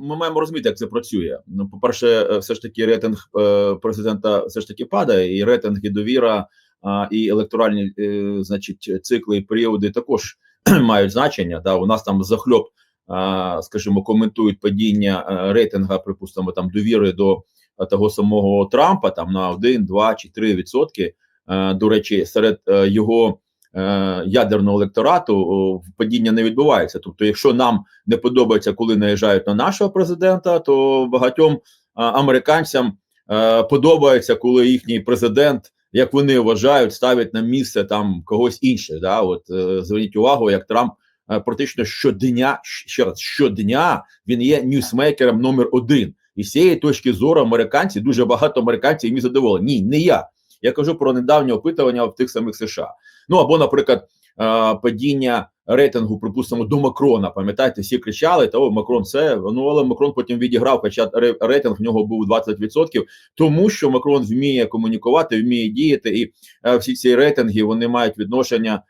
ми маємо розуміти, як це працює. Ну, по-перше, е, все ж таки, рейтинг е, президента все ж таки падає, і рейтинг, і довіра, і електоральні, е, значить, цикли і періоди також мають значення. Да, у нас там захльоп, скажімо, коментують падіння рейтинга, припустимо, там довіри до того самого Трампа, там на 1, 2 чи 3 відсотки. До речі, серед його ядерного електорату падіння не відбувається. Тобто, якщо нам не подобається, коли наїжджають на нашого президента, то багатьом американцям е, подобається, коли їхній президент, як вони вважають, ставить на місце там когось інше. Да? От е, зверніть увагу, як Трамп е, практично щодня, ще раз щодня він є ньюсмейкером номер один. І з цієї точки зору американці дуже багато американців їм задоволені. Ні, не я. Я кажу про недавнє опитування в тих самих США. Ну або, наприклад, падіння рейтингу, припустимо, до Макрона. Пам'ятаєте, всі кричали, та о, Макрон це. Ну але Макрон потім відіграв, хоча рейтинг в нього був 20%, тому що Макрон вміє комунікувати, вміє діяти, і е, всі ці рейтинги вони мають відношення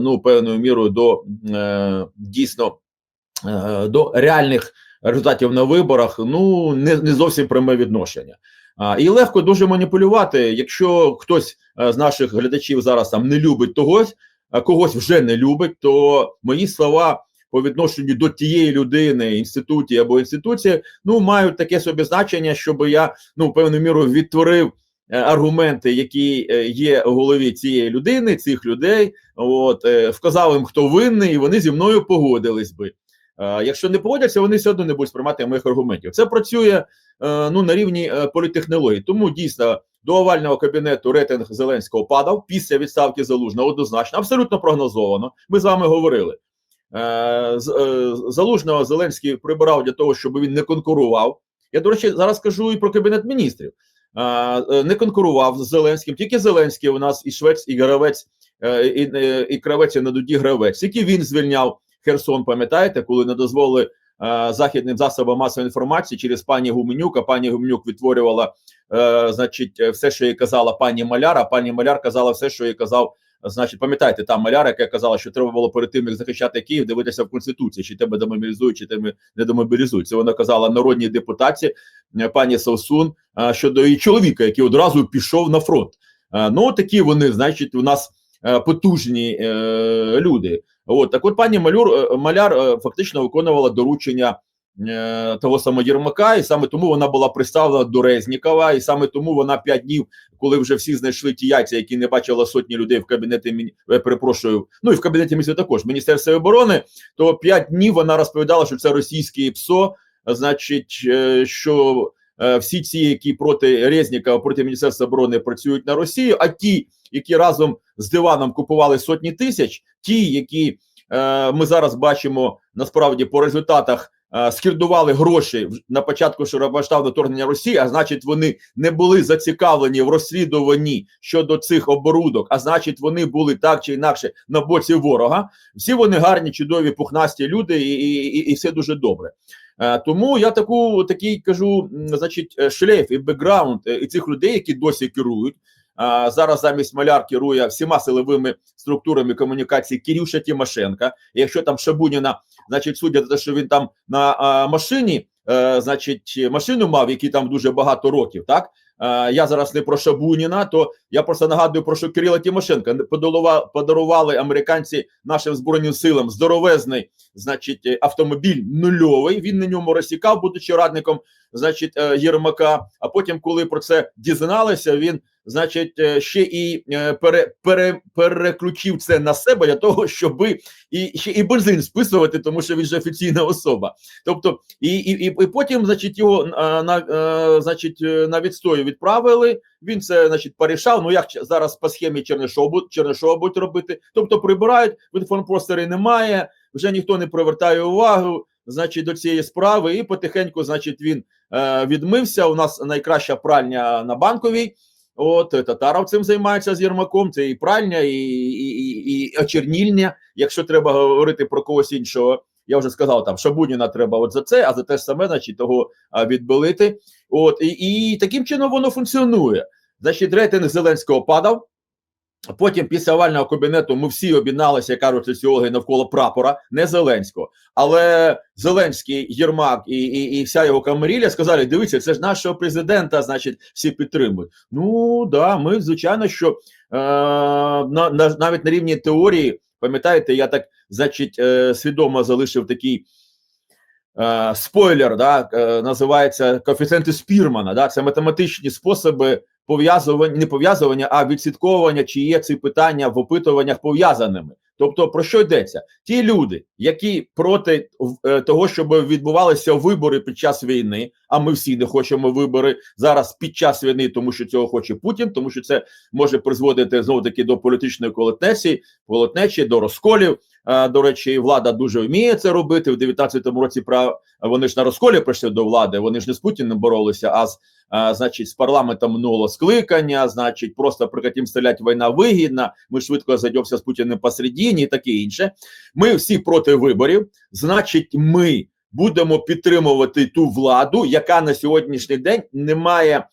ну певною мірою до е, дійсно е, до реальних результатів на виборах. Ну не, не зовсім пряме відношення. А, і легко дуже маніпулювати, якщо хтось е, з наших глядачів зараз там не любить когось, а когось вже не любить, то мої слова по відношенню до тієї людини, інституті або інституції, ну мають таке собі значення, щоб я ну певною мірою відтворив е, аргументи, які е, є у голові цієї людини, цих людей. От вказав їм, хто винний, і вони зі мною погодились би. Е, Якщо не погодяться, вони все одно не будуть сприймати моїх аргументів. Це працює е, ну на рівні е, політехнології. Тому дійсно до овального кабінету рейтинг Зеленського падав після відставки Залужного однозначно, абсолютно прогнозовано. Ми з вами говорили. Залужного Зеленський прибирав для того, щоб він не конкурував. Я, до речі, зараз кажу і про кабінет міністрів. Не конкурував з Зеленським, тільки Зеленський у нас і швець, і гравець, і, і, і кравець, і на дуді гравець. Тільки він звільняв Херсон, пам'ятаєте, коли не дозволили е, західним засобам масової інформації через пані Гуменюк, а пані Гуменюк відтворювала е, значить, все, що їй казала пані Маляр, а пані Маляр казала все, що їй казав. Значить, пам'ятаєте, там Маляр, яка казала, що треба було перед тим, як захищати Київ, дивитися в Конституції, чи тебе демобілізують, чи тебе не демобілізують. Це вона казала народній депутатці е, пані Совсун е, щодо її чоловіка, який одразу пішов на фронт. Е, Ну, такі вони, значить, у нас потужні люди. От так, от пані Малюр е, Маляр е, фактично виконувала доручення е, того самого Єрмака, і саме тому вона була представлена до Резнікова, і саме тому вона п'ять днів, коли вже всі знайшли ті яйця, які не бачила сотні людей в кабінеті міні- перепрошую, ну і в кабінеті міністрів також Міністерства оборони, то п'ять днів вона розповідала, що це російське ПСО, значить, що всі ці, які проти Резнікова, проти Міністерства оборони працюють на Росію, а ті, які разом з диваном купували сотні тисяч, ті, які е, ми зараз бачимо насправді по результатах. е, Скірдували гроші на початку широкомасштабного вторгнення Росії, а значить, вони не були зацікавлені в розслідуванні щодо цих оборудок, а значить, вони були так чи інакше на боці ворога. Всі вони гарні, чудові, пухнасті люди, і, і, і, все дуже добре. Е, Тому я таку такий кажу, значить, е, шлейф і бекграунд і цих людей, які досі керують. Зараз замість маляр керує всіма силовими структурами комунікації Кирюша Тимошенка. І якщо там Шабуніна, значить, судять те, що він там на машині, е, значить, машину мав, який там дуже багато років, так. Я зараз не про Шабуніна, то я просто нагадую про що Кирила Тимошенка подарували, американці нашим збройним силам здоровезний, значить, автомобіль нульовий. Він на ньому розсікав, будучи радником, значить, е, Єрмака. А потім, коли про це дізналися, він значить, е, ще і е, пере, пере, переключив це на себе для того, щоб і ще і бензин списувати, тому що він же офіційна особа. Тобто, і, і, і, потім, значить, його на е, значить, на відстою відправили. Він це значить порішав. Ну як зараз по схемі Чернишова будуть робити. Тобто прибирають, в інформпросторі немає, вже ніхто не привертає увагу. Значить, до цієї справи, і потихеньку, значить, він е, відмився. У нас найкраща пральня на банковій. От е, Татаров цим займається з Єрмаком. Це і пральня, і, і, і, і очернільня. Якщо треба говорити про когось іншого, я вже сказав там Шабуніна треба от за це, а за те ж саме, значить, того а, відбелити. От і, і таким чином воно функціонує. Значить, рейтинг Зеленського падав. Потім після овального кабінету ми всі об'єдналися, як кажуть соціологи, навколо прапора, не Зеленського. Але Зеленський, Єрмак і і, і вся його камарілля сказали: дивіться, це ж нашого президента, значить, всі підтримують. Ну да, ми звичайно, що е, на, на, навіть на рівні теорії, пам'ятаєте, я так, значить, е, свідомо залишив такий. Е, спойлер, да, е, називається коефіцієнти Спірмана. Да, це математичні способи пов'язування, не пов'язування, а відслідковування, чи є ці питання в опитуваннях пов'язаними. Тобто, про що йдеться? Ті люди, які проти е, того, щоб відбувалися вибори під час війни, а ми всі не хочемо вибори зараз під час війни, тому що цього хоче Путін, тому що це може призводити знову таки до політичної колотнечі, колотнечі, до розколів. А, До речі, влада дуже вміє це робити в 19-му році. Про вони ж на розколі прийшли до влади. Вони ж не з Путіним боролися, а з а, значить з парламентом минулого скликання. Значить, просто прикатім стрілять війна вигідна. Ми швидко зайдемося з Путіним посередині і таке інше. Ми всі проти виборів. Значить, ми будемо підтримувати ту владу, яка на сьогоднішній день не має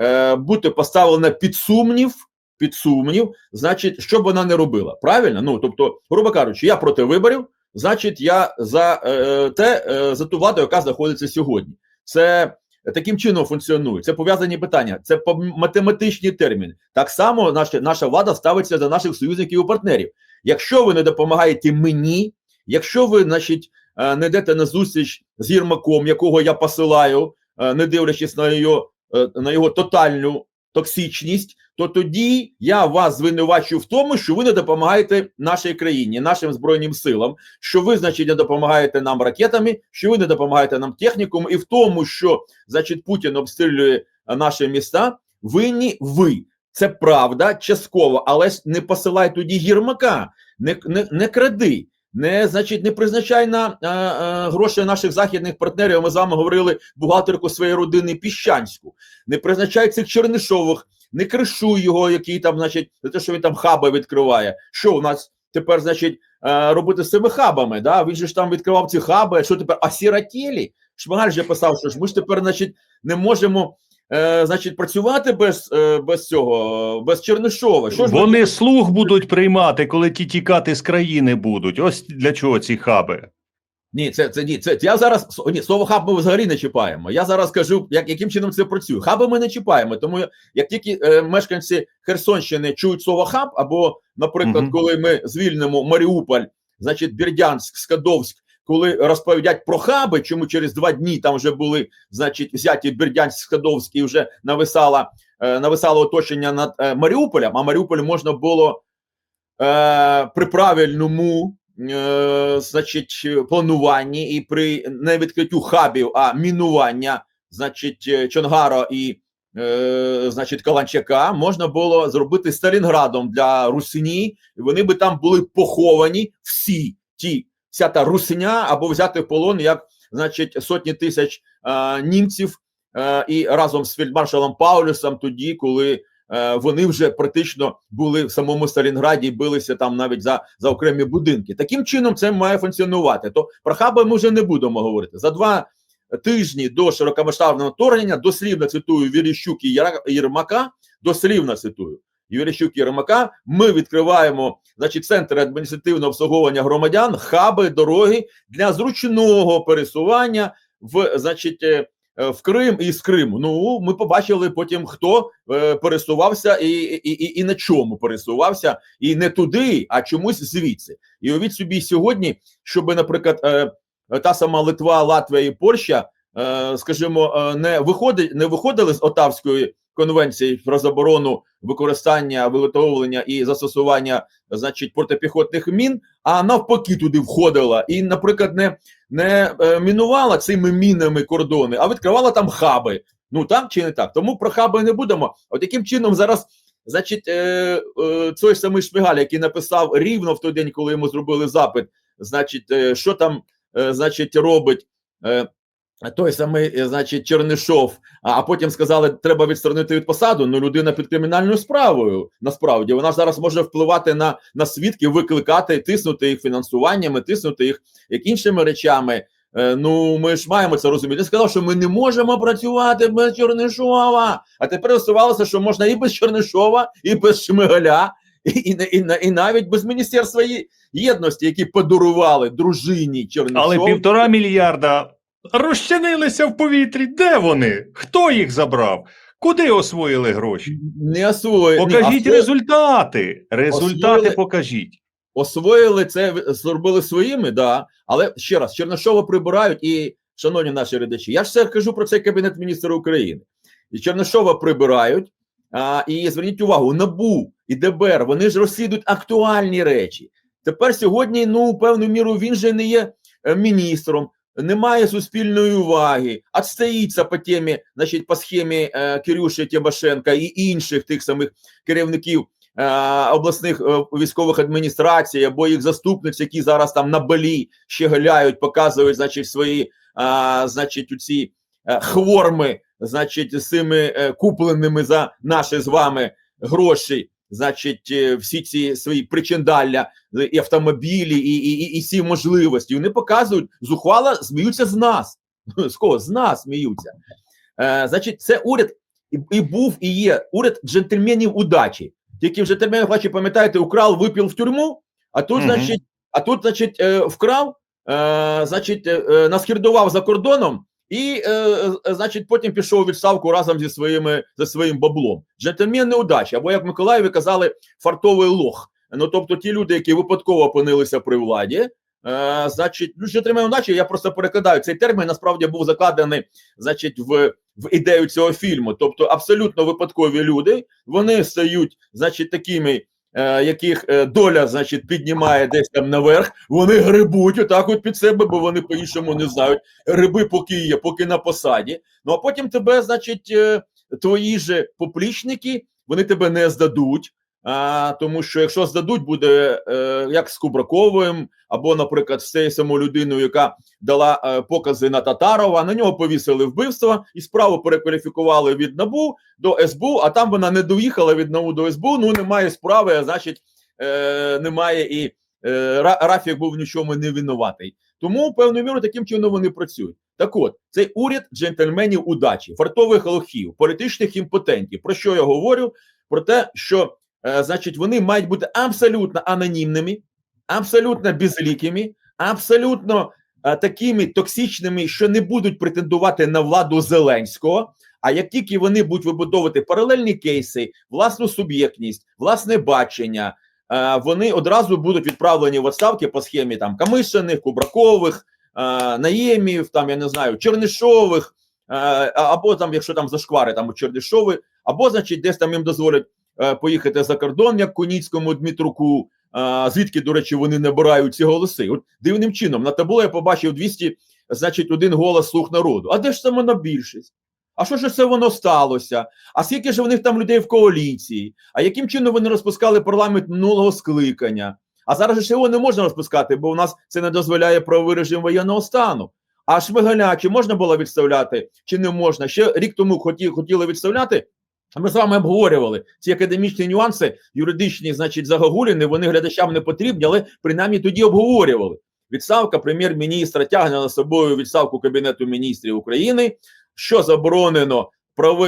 е, бути поставлена під сумнів. Під сумнів, значить, що б вона не робила. Правильно? Ну тобто, грубо кажучи, я проти виборів, значить, я за е, те е, за ту владу, яка знаходиться сьогодні. Це таким чином функціонує. Це пов'язані питання, це математичні терміни. Так само наша наша влада ставиться до наших союзників і партнерів. Якщо ви не допомагаєте мені, якщо ви, значить, не йдете на зустріч з Єрмаком, якого я посилаю, не дивлячись на його на його тотальну токсичність, то тоді я вас звинувачую в тому, що ви не допомагаєте нашій країні, нашим збройним силам, що ви, значить, не допомагаєте нам ракетами, що ви не допомагаєте нам технікум, і в тому, що значить Путін обстрілює наші міста, винні ви. Це правда, частково, але ж не посилай тоді гірмака, не не, не кради. Не значить, не призначай на а, а, гроші наших західних партнерів. Ми з вами говорили бухгалтерку своєї родини Піщанську. Не призначай цих Чернишових, не кришуй його, який там, значить, за те, що він там хаби відкриває. Що у нас тепер, значить, а, робити з цими хабами? Да? Він же ж там відкривав ці хаби. Що тепер? Асіротєлі? Шмигаль же писав, що ж ми ж тепер, значить, не можемо. Е, значить, працювати без е, без цього, без Чернишова. Що ж Вони слух будуть приймати, коли ті тікати з країни будуть. Ось для чого ці хаби. Ні, це це ні. Це я зараз ні, слово хаб ми взагалі не чіпаємо. Я зараз кажу, як яким чином це працює. Хаби ми не чіпаємо. Тому як тільки е, мешканці Херсонщини чують слово хаб, або, наприклад, угу. коли ми звільнимо Маріуполь, значить Бердянськ, Скадовськ коли розповідять про хаби, чому через два дні там вже були, значить, взяті Бердянськ Скадовський вже нависало, е, нависало оточення над е, Маріуполем, а Маріуполь можна було е, при правильному е, значить, плануванні і при не відкриттю хабів, а мінування, значить, Чонгаро і е, значить, Каланчака можна було зробити Сталінградом для Русині, і вони би там були поховані всі ті вся та русня або взяти в полон як значить сотні тисяч е, німців е, і разом з фельдмаршалом Паулюсом, тоді, коли е, вони вже практично були в самому Сталінграді, і билися там навіть за за окремі будинки. Таким чином це має функціонувати. То про хаби ми вже не будемо говорити за два. Тижні до широкомасштабного вторгнення дослівно цитую Віріщук і Єрмака, дослівно цитую Юрійчук Єрмака, ми відкриваємо значить, центри адміністративного обслуговування громадян, хаби, дороги для зручного пересування в значить, е, в Крим і з Криму. Ну ми побачили потім, хто е, пересувався і, і, і, і на чому пересувався, і не туди, а чомусь звідси. І уявіть собі сьогодні, щоб, наприклад, е, та сама Литва, Латвія і Польща, е, скажімо, е, не виходить, не виходили з Отавської конвенції про заборону використання, виготовлення і застосування, значить, протипіхотних мін, а навпаки, туди входила і, наприклад, не не е, мінувала цими мінами кордони, а відкривала там хаби. Ну так чи не так? Тому про хаби не будемо. От яким чином зараз. Значить, е, е, той самий Шмигаль, який написав рівно в той день, коли йому зробили запит, значить, е, що там, е, значить, робить е, той самий, е, значить, Чернишов, а потім сказали, треба відсторонити від посаду. Ну, людина під кримінальною справою. Насправді вона зараз може впливати на на свідків, викликати, тиснути їх фінансуваннями, тиснути їх як іншими речами. Е, ну, ми ж маємо це розуміти. Він сказав, що ми не можемо працювати без Чернишова. А тепер висувалося, що можна і без Чернишова, і без Шмигаля, і, і, і, і навіть без міністерства єдності, які подарували дружині Чернишов. Але півтора мільярда розчинилися в повітрі. Де вони? Хто їх забрав? Куди освоїли гроші? не освоїли. Покажіть освоїли, результати. Результати Освоїли- покажіть. освоїли це, зробили своїми, да. Але ще раз, Чернишова прибирають і, шановні наші глядачі, я ж все кажу про цей кабінет міністра України. І Чернишова прибирають. А, і зверніть увагу, НАБУ і ДБР, вони ж розслідують актуальні речі. Тепер сьогодні, ну, певною мірою, він же не є е, міністром, немає суспільної уваги, отстоїться по темі, значить, по схемі е, Кирюші Тимошенка і інших тих самих керівників е, обласних е, військових адміністрацій або їх заступниць, які зараз там на балі ще галяють, показують, значить, свої, е, значить, ці е, хворми, значить, з цими е, купленими за наші з вами гроші. Значить, е, всі ці свої причиндалля, е, і автомобілі, і, і, і, і всі можливості. Вони показують зухвало, сміються з нас. З кого? З нас сміються. Е, значить, це уряд і, і був, і є уряд джентльменів удачі. Тільки в джентльменів удачі, пам'ятаєте, украв, випив в тюрму, а тут, Мгм. значить, а тут, значить, е, вкрав, е, значить, е, наскірдував за кордоном. І, е, е, значить, потім пішов у відставку разом зі своїми зі своїм баблом. Джентльмен неудачі, або як Миколаєві казали, фартовий лох. Ну тобто, ті люди, які випадково опинилися при владі, е, значить, ну, джентльмен удачі, я просто перекладаю цей термін. Насправді був закладений, значить, в, в ідею цього фільму. Тобто, абсолютно випадкові люди, вони стають, значить, такими. Е, Яких е, доля, значить, піднімає десь там наверх, вони грибуть отак от під себе, бо вони по-іншому не знають. Гриби поки є, поки на посаді. Ну а потім тебе, значить, е, твої же поплічники, вони тебе не здадуть. А, тому що якщо здадуть, буде е, як з Кубраковим, або, наприклад, з цією самою людиною, яка дала е, покази на Татарова, на нього повісили вбивство і справу перекваліфікували від НАБУ до СБУ, а там вона не доїхала від НАБУ до СБУ, ну немає справи, а значить, е, немає і е, Рафік був в нічому не винуватий. Тому певною мірою таким чином вони працюють. Так от, цей уряд джентльменів удачі, фартових лохів, політичних імпотентів. Про що я говорю? Про те, що значить вони мають бути абсолютно анонімними, абсолютно безлікими, абсолютно е, такими токсичними, що не будуть претендувати на владу Зеленського. А як тільки вони будуть вибудовувати паралельні кейси, власну суб'єктність, власне бачення, е, вони одразу будуть відправлені в відставки по схемі там Камишиних, Кубракових, е, Наємів, там я не знаю, Чернишових, е, або там, якщо там зашквари, там у Чернишови, або значить, десь там їм дозволять е, поїхати за кордон, як Куніцькому Дмитруку. е, Звідки, до речі, вони набирають ці голоси? От дивним чином на табло я побачив 200, значить, один голос слух народу. А де ж це монобільшість? А що ж це воно сталося? А скільки ж у них там людей в коаліції? А яким чином вони розпускали парламент минулого скликання? А зараз же його не можна розпускати, бо у нас це не дозволяє правовий режим воєнного стану. А Шмигаля чи можна було відставляти, чи не можна? Ще рік тому хотіли відставляти. Ми з вами обговорювали ці академічні нюанси, юридичні, значить, загогуліни, вони глядачам не потрібні, але принаймні тоді обговорювали. Відставка прем'єр-міністра тягне собою відставку Кабінету міністрів України, що заборонено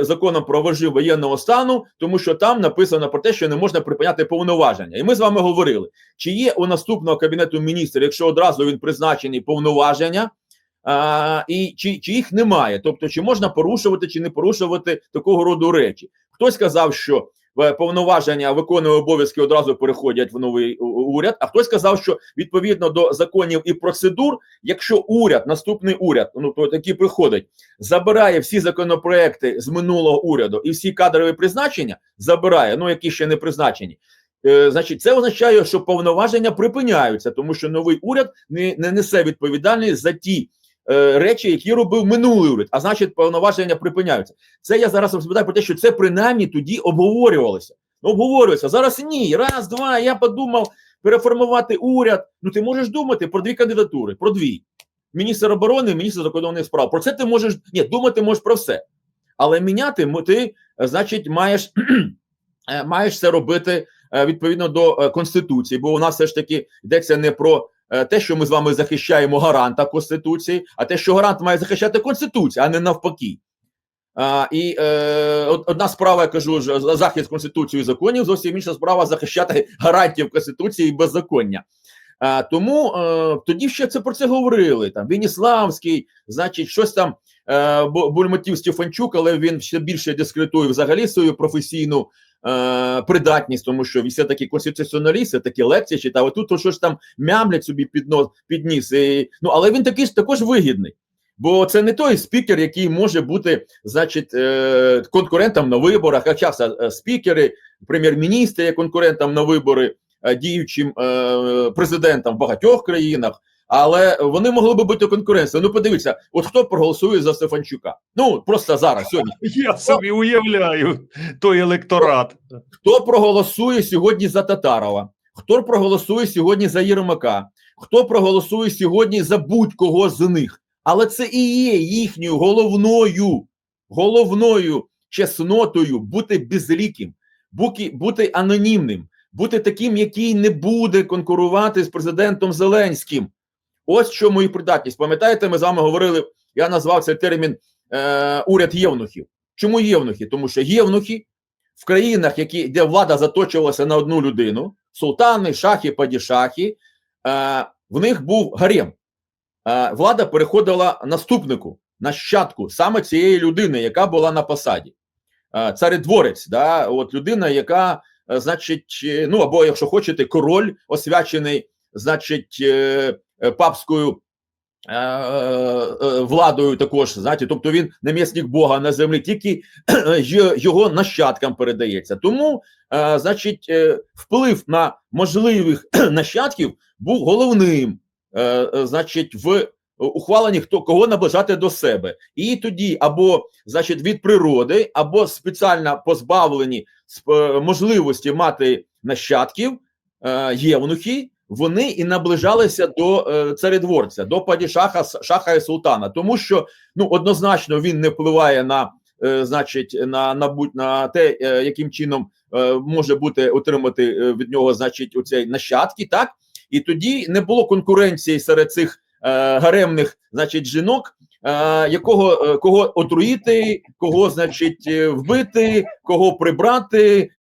законом про режим воєнного стану, тому що там написано про те, що не можна припиняти повноваження. І ми з вами говорили, чи є у наступного кабінету міністрів, якщо одразу він призначений повноваження, а, і чи, чи їх немає, тобто чи можна порушувати, чи не порушувати такого роду речі. Хтось сказав, що е, повноваження виконує обов'язки одразу переходять в новий уряд. А хтось сказав, що відповідно до законів і процедур, якщо уряд, наступний уряд, ну то який приходить, забирає всі законопроекти з минулого уряду і всі кадрові призначення, забирає, ну які ще не призначені. Е, значить, це означає, що повноваження припиняються, тому що новий уряд не, не несе відповідальність за ті е, речі, які робив минулий уряд, а значить, повноваження припиняються. Це я зараз розповідаю про те, що це принаймні тоді обговорювалося. Ну, обговорюється. Зараз ні. Раз, два. Я подумав переформувати уряд. Ну, ти можеш думати про дві кандидатури, про дві. Міністр оборони, міністр закордонних справ. Про це ти можеш ні, думати можеш про все. Але міняти ти, значить, маєш, е, маєш це робити е, відповідно до Конституції, бо у нас все ж таки йдеться не про те, що ми з вами захищаємо гаранта Конституції, а те, що гарант має захищати Конституцію, а не навпаки. А, і е, одна справа, я кажу, захист конституції і законів, зовсім інша справа захищати гарантів конституції і беззаконня. А, тому е, тоді ще це про це говорили. Там Веніславський, значить, щось там е, бурмотів Стефанчук, але він ще більше дискредитує взагалі свою професійну е, придатність, тому що він все-таки конституціоналіст, все таки лекції читав. Тут то щось там мямлять собі під нос, підніс. І, ну але він такий також вигідний. Бо це не той спікер, який може бути, значить, е, конкурентом на виборах. А часто е, спікери, прем'єр-міністри є конкурентом на вибори е, діючим е, президентом в багатьох країнах. Але вони могли би бути конкуренцією. Ну, подивіться, от хто проголосує за Стефанчука? Ну просто зараз сьогодні. Я собі уявляю той електорат. Хто проголосує сьогодні за Татарова? Хто проголосує сьогодні за Єрмака? Хто проголосує сьогодні за будь-кого з них? Але це і є їхньою головною, головною чеснотою бути безліким, бути, бути анонімним, бути таким, який не буде конкурувати з президентом Зеленським. Ось чому і придатність. Пам'ятаєте, ми з вами говорили, я назвав цей термін е, уряд євнухів. Чому євнухи? Тому що євнухи в країнах, які, де влада заточувалася на одну людину, султани, шахи, падішахи, е, в них був гарем. Е, влада переходила наступнику, нащадку саме цієї людини, яка була на посаді. Е, царедворець, да, от людина, яка, е, значить, е, ну або, якщо хочете, король освячений, значить, е, папською е, е, владою також, знаєте, тобто він намісник Бога на землі, тільки його нащадкам передається. Тому, е, значить, е, вплив на можливих нащадків був головним, е, е, значить, в ухваленні хто кого наближати до себе, і тоді або значить від природи, або спеціально позбавлені е, можливості мати нащадків, е, євнухи, вони і наближалися до е, царедворця, до падішаха шаха і султана, тому що ну однозначно він не впливає на, е, значить, на, на, на те, е, яким чином е, може бути отримати е, від нього, значить, оцей нащадки, так і тоді не було конкуренції серед цих е, гаремних, значить, жінок. е, Якого е, кого отруїти, кого значить вбити, кого прибрати,